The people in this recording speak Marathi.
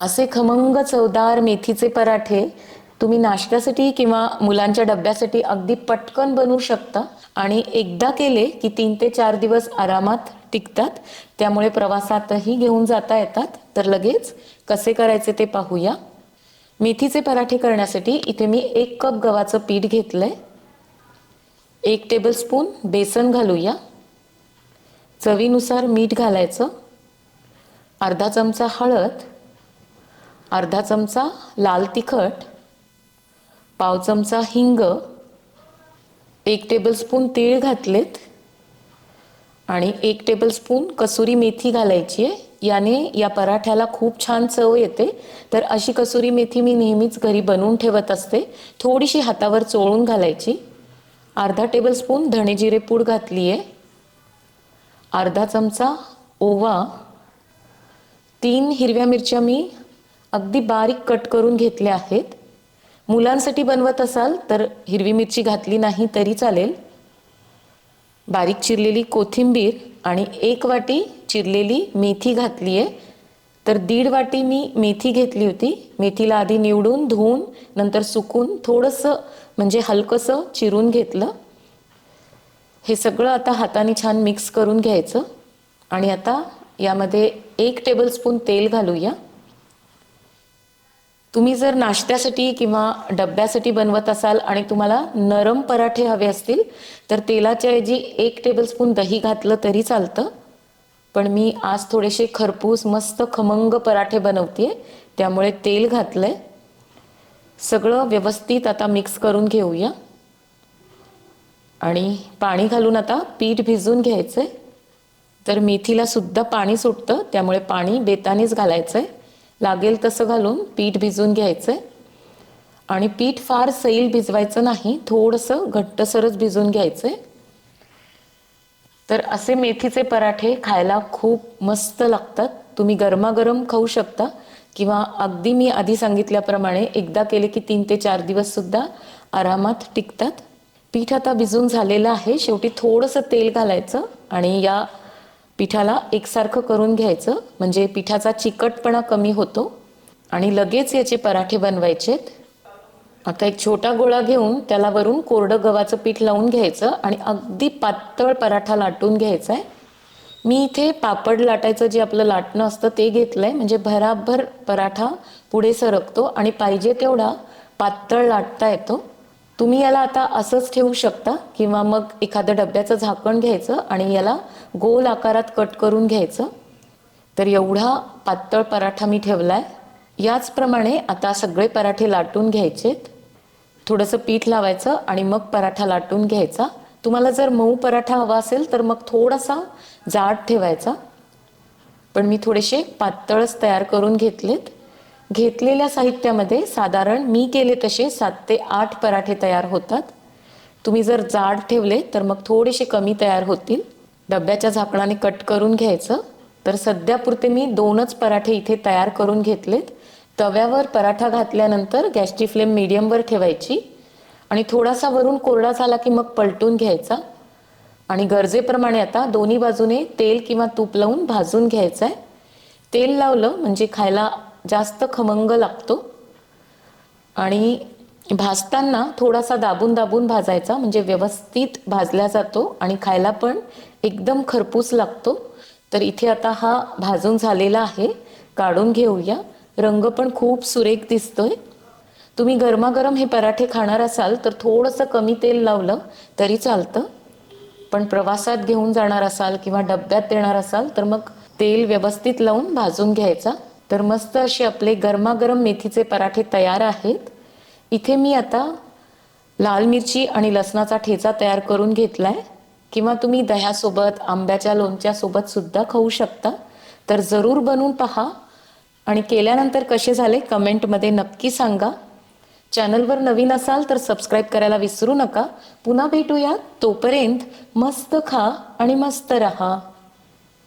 असे खमंग चवदार मेथीचे पराठे तुम्ही नाश्त्यासाठी किंवा मुलांच्या डब्यासाठी अगदी पटकन बनवू शकता आणि एकदा केले की तीन ते चार दिवस आरामात टिकतात. त्यामुळे प्रवासातही घेऊन जाता येतात. तर लगेच कसे करायचे ते पाहूया. मेथीचे पराठे करण्यासाठी इथे मी एक कप गव्हाचं पीठ घेतलं आहे एक टेबलस्पून बेसन घालूया. चवीनुसार मीठ घालायचं. अर्धा चमचा हळद. अर्धा चमचा लाल तिखट पाव चमचा हिंग एक टेबलस्पून तीळ घातलेत आणि एक टेबलस्पून कसुरी मेथी घालायची आहे. याने या पराठ्याला खूप छान चव येते. तर अशी कसुरी मेथी मी नेहमीच घरी बनवून ठेवत असते. थोडीशी हातावर चोळून घालायची. अर्धा टेबलस्पून धणे जिरे पूड घातली आहे. अर्धा चमचा ओवा. तीन हिरव्या मिरच्या मी अगदी बारीक कट करून घेतले आहेत. मुलांसाठी बनवत असाल तर हिरवी मिरची घातली नाही तरी चालेल. बारीक चिरलेली कोथिंबीर आणि एक वाटी चिरलेली मेथी घातली आहे तर दीड वाटी मी मेथी घेतली होती. मेथीला आधी निवडून धुवून नंतर सुकून थोडंसं म्हणजे हलकंसं चिरून घेतलं. हे सगळं आता हाताने छान मिक्स करून घ्यायचं. आणि आता यामध्ये एक टेबलस्पून तेल घालूया. तुम्ही जर नाश्त्यासाठी किंवा डब्यासाठी बनवत असाल आणि तुम्हाला नरम पराठे हवे असतील तर तेलाच्या ऐवजी एक टेबलस्पून दही घातलं तरी चालतं. पण मी आज थोडेसे खरपूस मस्त खमंग पराठे बनवते त्यामुळे तेल घातलंय. सगळं व्यवस्थित आता मिक्स करून घेऊया. आणि पाणी घालून आता पीठ भिजून आहे तर मेथीला सुद्धा पाणी सुटतं त्यामुळे पाणी बेतानेच घालायचं आहे लागेल तसं घालून पीठ भिजून घ्यायचंय आणि पीठ फार सैल भिजवायचं नाही थोडंसं घट्टसरच भिजून घ्यायचंय तर असे मेथीचे पराठे खायला खूप मस्त लागतात. तुम्ही गरमागरम खाऊ शकता. किंवा अगदी मी आधी सांगितल्याप्रमाणे एकदा केले की तीन ते चार दिवस सुद्धा आरामात टिकतात. पीठ आता भिजून झालेलं आहे. शेवटी थोडंसं तेल घालायचं आणि या पिठाला एकसारखं करून घ्यायचं. म्हणजे पिठाचा चिकटपणा कमी होतो आणि लगेच याचे पराठे बनवायचेत. आता एक छोटा गोळा घेऊन त्याला वरून कोरडं गव्हाचं पीठ लावून घ्यायचं आणि अगदी पातळ पराठा लाटून घ्यायचा आहे मी इथे पापड लाटायचं जे आपलं लाटणं असतं ते घेतलं आहे म्हणजे भराभर पराठा पुढे सरकतो आणि पाहिजे तेवढा पातळ लाटता येतो. तुम्ही याला आता असंच ठेवू शकता किंवा मग एखादं डब्याचं झाकण घ्यायचं आणि याला गोल आकारात कट करून घ्यायचं. तर एवढा पातळ पराठा मी ठेवला आहे याचप्रमाणे आता सगळे पराठे लाटून घ्यायचेत थोडंसं पीठ लावायचं आणि मग पराठा लाटून घ्यायचा. तुम्हाला जर मऊ पराठा हवा असेल तर मग थोडासा जाड ठेवायचा. पण मी थोडेसे पातळच तयार करून घेतलेत. घेतलेल्या साहित्यामध्ये साधारण मी केले तसे सात ते आठ पराठे तयार होतात. तुम्ही जर जाड ठेवले तर मग थोडेसे कमी तयार होतील. डब्याच्या झाकणाने कट करून घ्यायचं. तर सध्यापुरते मी दोनच पराठे इथे तयार करून घेतलेत. तव्यावर पराठा घातल्यानंतर गॅसची फ्लेम मिडियमवर ठेवायची. आणि थोडासा वरून कोरडा झाला की मग पलटून घ्यायचा. आणि गरजेप्रमाणे आता दोन्ही बाजूने तेल किंवा तूप लावून भाजून घ्यायचं आहे तेल लावलं म्हणजे खायला जास्त खमंग लागतो. आणि भाजताना थोडासा दाबून दाबून भाजायचा म्हणजे व्यवस्थित भाजला जातो आणि खायला पण एकदम खरपूस लागतो. तर इथे आता हा भाजून झालेला आहे काढून घेऊया. रंग पण खूप सुरेख दिसतोय. तुम्ही गरमागरम हे पराठे खाणार असाल तर थोडंसं कमी तेल लावलं तरी चालतं. पण प्रवासात घेऊन जाणार असाल किंवा डब्यात देणार असाल तर मग तेल व्यवस्थित लावून भाजून घ्यायचा. तर मस्त असे आपले गरमागरम मेथीचे पराठे तयार आहेत. इथे मी आता लाल मिरची आणि लसणाचा ठेचा तयार करून घेतला आहे किंवा तुम्ही दह्यासोबत आंब्याच्या लोणच्यासोबत सुद्धा खाऊ शकता. तर जरूर बनवून पहा. आणि केल्यानंतर कसे झाले कमेंटमध्ये नक्की सांगा. चॅनलवर नवीन असाल तर सबस्क्राईब करायला विसरू नका. पुन्हा भेटूया तोपर्यंत मस्त खा आणि मस्त रहा.